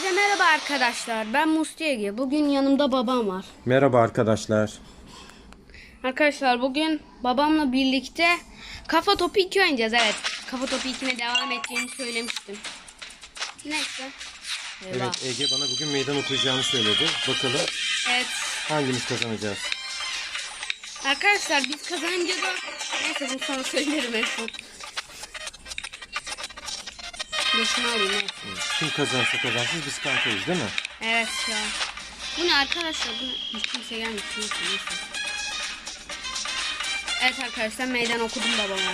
Herkese merhaba arkadaşlar. Ben Musti Ege. Bugün yanımda babam var. Merhaba arkadaşlar. Arkadaşlar bugün babamla birlikte Kafa Topu 2 oynayacağız. Evet. Kafa Topu 2'ne devam edeceğimi söylemiştim. Neyse. Eyvah. Evet Ege bana bugün meydan okuyacağını söyledi. Bakalım Evet. hangimiz kazanacağız? Arkadaşlar biz kazanınca da neyse bunu sonra söylerim en son. Şunu alayım. evet. Kim kazansa kazansın biz kankayız değil mi? Evet ya. Bu ne arkadaşlar? Bu hiç kimse gelmiş. Neyse. Evet arkadaşlar meydan okudum babama. ya.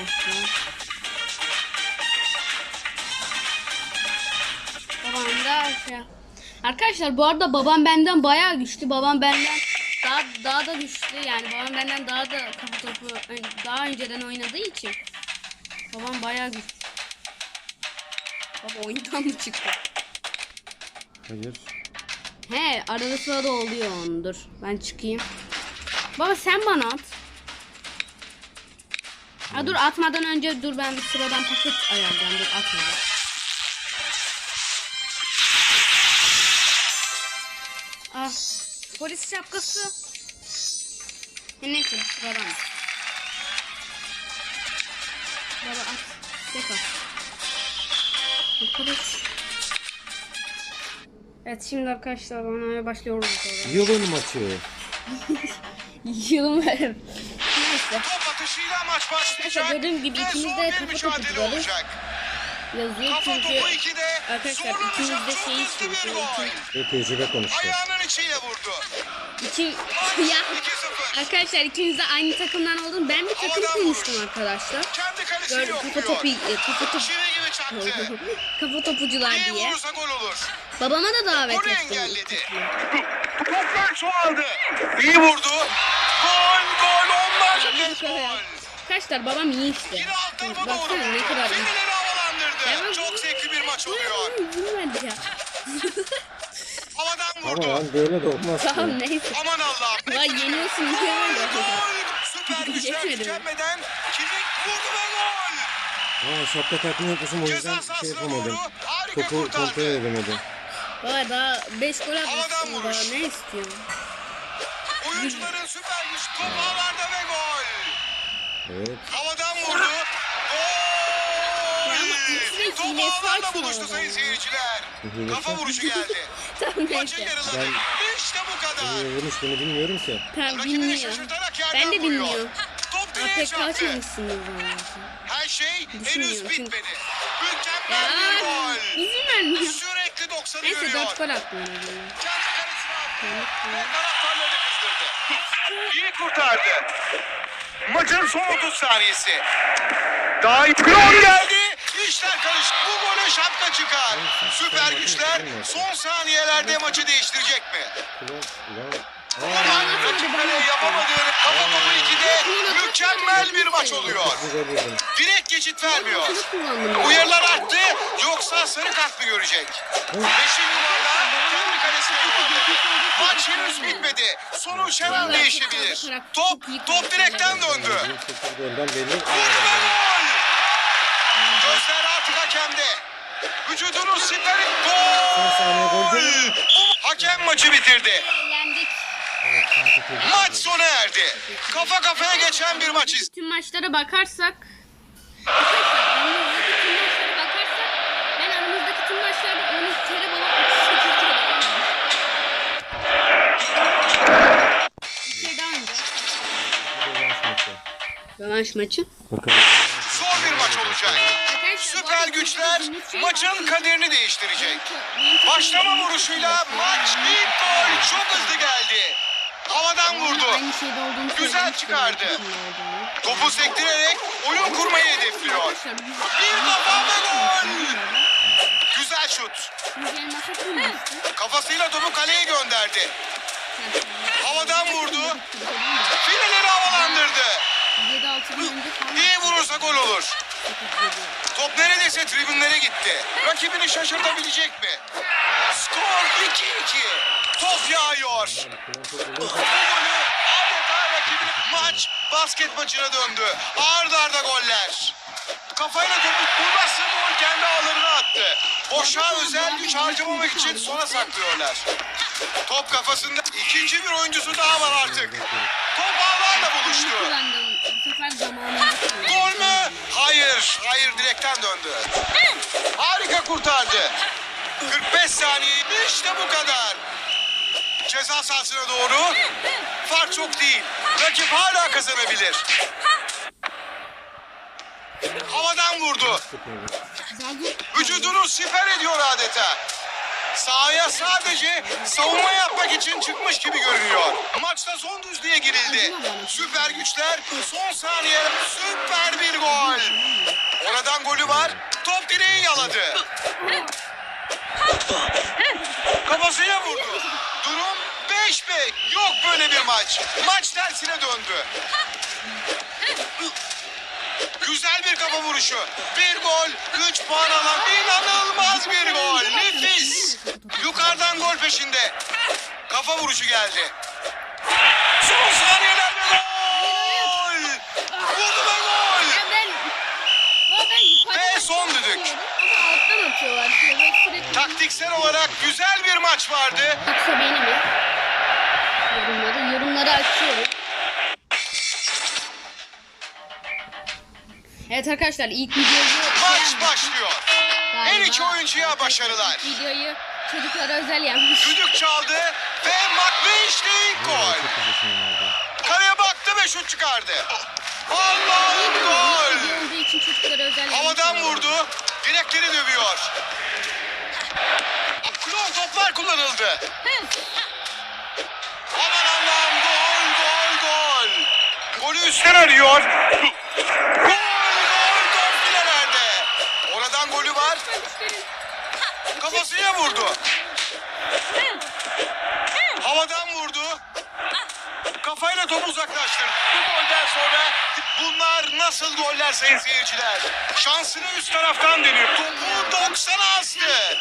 Babam da şey. Arkadaşlar bu arada babam benden bayağı güçlü. Babam benden daha daha da güçlü. Yani babam benden daha da kafa topu daha önceden oynadığı için. Babam bayağı güçlü. Baba oyundan mı çıktı? Hayır. He arada sırada oluyor onun dur. Ben çıkayım. Baba sen bana at. Ha dur atmadan önce dur ben bir sıradan paket ayarlayacağım. Dur atma. Ah polis şapkası. E, neyse sıradan. Baba at. Tek at. Arkadaş. Evet şimdi arkadaşlar oynamaya başlıyoruz. sonra. Yılın maçı. Yılım ver. Neyse Top atışıyla maç başlayacak. Arkadaşlar gördüğüm gibi ikimiz de topucuları. olacak. yazıyor Kafa çünkü topu 2'de arkadaşlar ikimiz de şey bir istiyoruz. gol. Ve tecrübe konuştu. Ayağının içiyle vurdu. İki, ya 2-0. arkadaşlar ikimiz de aynı takımdan oldum. Ben bir takım kurmuştum arkadaşlar. Gördüm kafa topu e, kafa topu Çaktı. kafa topucular İyi diye. vurursa gol olur. Babama da davet Golü ettim. engelledi. Toplar çoğaldı. İyi vurdu. Gol gol onlarca gol. Arkadaşlar babam iyi işte. Yine alt tarafa doğru Baksana ne kadar iyi. Havalandırdı. Çok zevkli bir maç oluyor. Vurmadı ya. Havadan Ama vurdu. lan böyle de olmaz. Tamam neyse. Aman Allah'ım. Vay yeniyorsun böyle. Gol! Süper güçler tükenmeden gol! Aa, şapka takmayı unutmuşum o Ceza yüzden şey yapamadım. Topu kontrol edemedim. Vay daha 5 gol atmışsın daha ne istiyorsun? Oyuncuların süper güç top ağlarda ve gol! Evet. Havadan vurdu. Gol! Top ağlarda buluştu sayın seyirciler. Kafa vuruşu geldi. Tamam Maçın neyse. yarıları. İşte bu kadar. Ee, vurmuş bunu bilmiyorum ki. Tamam Rakibini bilmiyor. şaşırtarak yerden Ben de bilmiyorum. Top direğe Pek çarptı. kaçmamışsınız zaten. Her şey henüz Düşünmüyorum çünkü- bitmedi. Ya Mükemmel bir gol. izin vermiyor. Sürekli 90'ı Neyse görüyor. 4 gol attı ona göre. Kendi kalesine attı. Taraftarları kızdırdı. İyi kurtardı. Maçın son 30 saniyesi. Daha iyi gol geldi. İşler karıştı. Bu gole şapka çıkar. Süper güçler son saniyelerde maçı değiştirecek mi? Rakip kaleye yapamadığını kafa topu 2'de mükemmel bir maç oluyor. Direkt geçit vermiyor. Uyarılar arttı yoksa sarı kart mı görecek? Beşi yuvarlar kendi kalesine yuvarladı. Maç henüz bitmedi. Sonuç her an değişebilir. Top, top direkten döndü. Vurdu ve gol! Gözler artık hakemde. Vücudunun siperi Son saniye gol? Hakem maçı bitirdi. Maç sona erdi. Kafa kafaya geçen bir maç izledik. Tüm maçlara bakarsak Arkadaşlar önümüzdeki tüm maçlara bakarsak ben aramızdaki tüm maçlarda 13 kere bana 38 kere oynadım. Bir kere daha oynayacağız. Rövanş maçı. Rövanş maçı. Bakalım. Zor bir maç olacak. Süper güçler şey maçın kaderini değiştirecek. Başlama vuruşuyla maç ilk gol çok hızlı geldi. Havadan vurdu. Güzel çıkardı. Topu sektirerek oyun kurmayı hedefliyor. Bir kafa ve gol. Güzel şut. Kafasıyla topu kaleye gönderdi. Havadan vurdu. Fileleri havalandırdı. 7-6 gün önce falan. İyi vurursa gol olur. Top neredeyse tribünlere gitti. Rakibini şaşırtabilecek mi? Skor 2-2. Top yağıyor. Bu golü adeta rakibini... Maç basket maçına döndü. Arda arda goller. Kafayla topu bu nasıl gol kendi ağlarına attı. Boşa özel güç harcamamak için sona saklıyorlar. Top kafasında ikinci bir oyuncusu daha var artık. Top ağlarla buluştu. Gol mü? Hayır. Hayır direkten döndü. Harika kurtardı. 45 saniye. İşte bu kadar. Ceza sahasına doğru. Fark çok değil. Rakip hala kazanabilir. Havadan vurdu. Vücudunu siper ediyor adeta. Sahaya sadece savunma yapmak için çıkmış gibi görünüyor. Maçta son düzlüğe girildi. Süper güçler son saniye süper bir gol. Oradan golü var. Top direği yaladı. Kafasıyla vurdu. Durum 5-5. Yok böyle bir maç. Maç tersine döndü. Güzel bir kafa vuruşu. Bir gol, 3 puan alan inanılmaz bir gol. Nefis. Yukarıdan gol peşinde. Kafa vuruşu geldi. Son saniyeler ve gol. Vurdu ve gol. Ya ben... Ya ben yukarıdan Ve son düdük. Ama alttan atıyorlar. Şöyle sürekli... Taktiksel olarak güzel bir maç vardı. Yoksa beni mi? Evet arkadaşlar ilk videoyu... Maç başlıyor. Her Galiba iki oyuncuya başarılar. ilk Videoyu çocuklara özel yapmış. Düdük çaldı ve ilk gol. Kaleye baktı ve şut çıkardı. Allah'ım gol. Video olduğu için çocuklara özel yapmış. Havadan vurdu. Direkleri dövüyor. Klon toplar kullanıldı. Aman Allah'ım gol gol gol. Golü üstten arıyor. Gol top filelerde. Oradan golü var. Kafasına vurdu. Havadan vurdu. Kafayla topu uzaklaştırdı. Bu golden sonra bunlar nasıl goller sayın seyirciler? Şansını üst taraftan deniyor. Topu 90'a astı.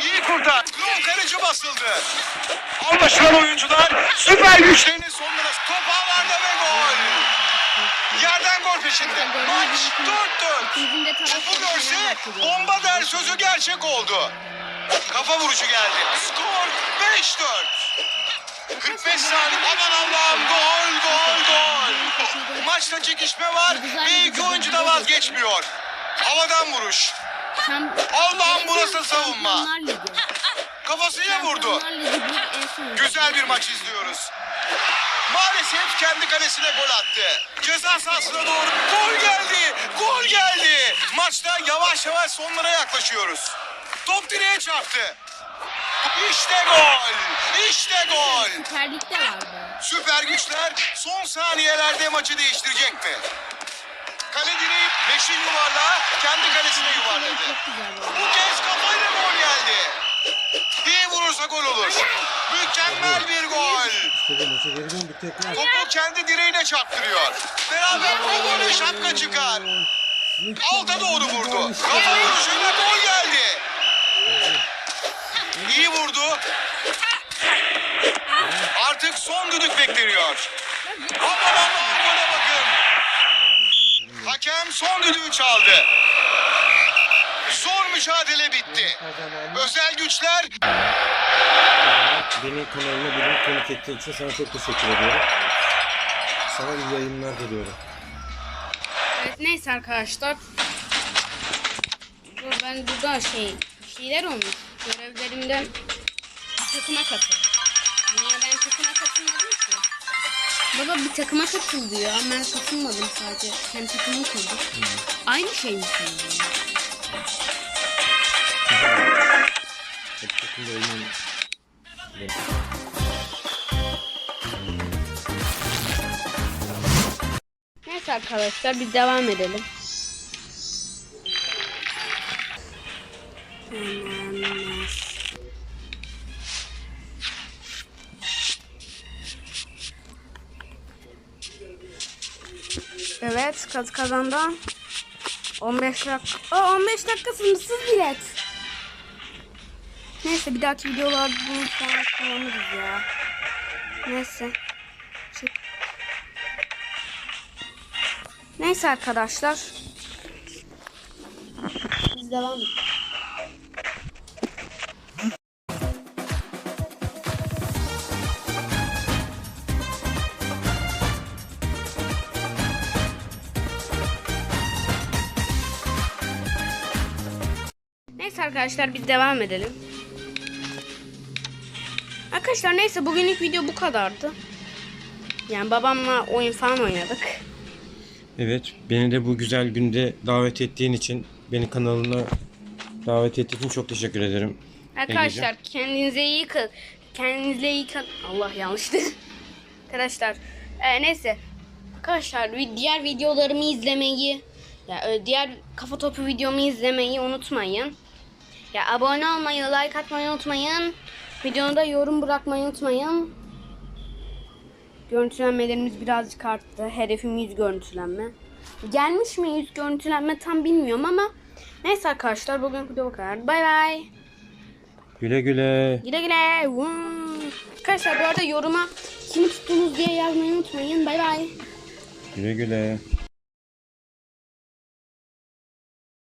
İyi kurtar. Klon kaleci basıldı. Anlaşılan oyuncular süper güçlerini sonlara top ağlarda ve gol. Yerden gol peşinde. Maç 4-4. İkinizin de tarafı Topu görse bomba der sözü gerçek oldu. Kafa vuruşu geldi. Skor 5-4. 45 saniye. Aman Allah'ım gol gol gol. Maçta çekişme var ve iki oyuncu da vazgeçmiyor. Havadan vuruş. Allah'ım bu nasıl savunma? Kafasıyla vurdu. Güzel bir maç izliyoruz. Maalesef kendi kalesine gol attı. Ceza sahasına doğru gol geldi. Gol geldi. Maçta yavaş yavaş sonlara yaklaşıyoruz. Top direğe çarptı. İşte gol. İşte gol. Süper Lig'de vardı. Süper güçler son saniyelerde maçı değiştirecek mi? Kale direği meşin yuvarlağı kendi kalesine yuvarladı. Bu kez kafayla gol geldi. İyi vurursa gol olur. Mükemmel bir gol. İşte bu maça geri dön bir tekrar. Topu kendi direğine çarptırıyor. Beraber golü şapka çıkar. Alta doğru vurdu. Kafa vuruşuyla gol geldi. İyi vurdu. Artık son düdük bekleniyor. Aman aman gole bakın. Hakem son düdüğü çaldı. Mücadele bitti. Özel güçler Beni kanalına bugün konuk ettiğin için sana çok teşekkür ediyorum. Sana iyi yayınlar diliyorum. Evet neyse arkadaşlar. Dur ben burada şey bir şeyler olmuş. Görevlerimden bir takıma katıl. Niye ben takıma katılmadım ki? Baba bir takıma katıl diyor ama ben katılmadım sadece. Sen takımı kurdun. Aynı şey mi senin? Takımda oynayalım. Neyse arkadaşlar bir devam edelim. Evet kaz kazandı. 15 dakika. Aa, 15 dakika sınırsız bilet. Neyse bir dahaki videolar bunu falan kullanırız ya. Neyse. Çık. Neyse arkadaşlar. Biz devam edelim. Neyse arkadaşlar biz devam edelim. Arkadaşlar neyse bugünlük video bu kadardı. Yani babamla oyun falan oynadık. Evet, beni de bu güzel günde davet ettiğin için, beni kanalına davet ettiğin için çok teşekkür ederim. Arkadaşlar kendinize iyi kıl. Kendinize iyi kıl. Allah yanlıştı. Arkadaşlar e, neyse. Arkadaşlar diğer videolarımı izlemeyi ya diğer kafa topu videomu izlemeyi unutmayın. Ya abone olmayı, like atmayı unutmayın. Videoda yorum bırakmayı unutmayın. Görüntülenmelerimiz birazcık arttı. Hedefim 100 görüntülenme. Gelmiş mi 100 görüntülenme tam bilmiyorum ama neyse arkadaşlar bugün video bu kadar. Bay bay. Güle güle. Güle güle. Vuu. Arkadaşlar bu arada yoruma kimi tuttunuz diye yazmayı unutmayın. Bay bay. Güle güle.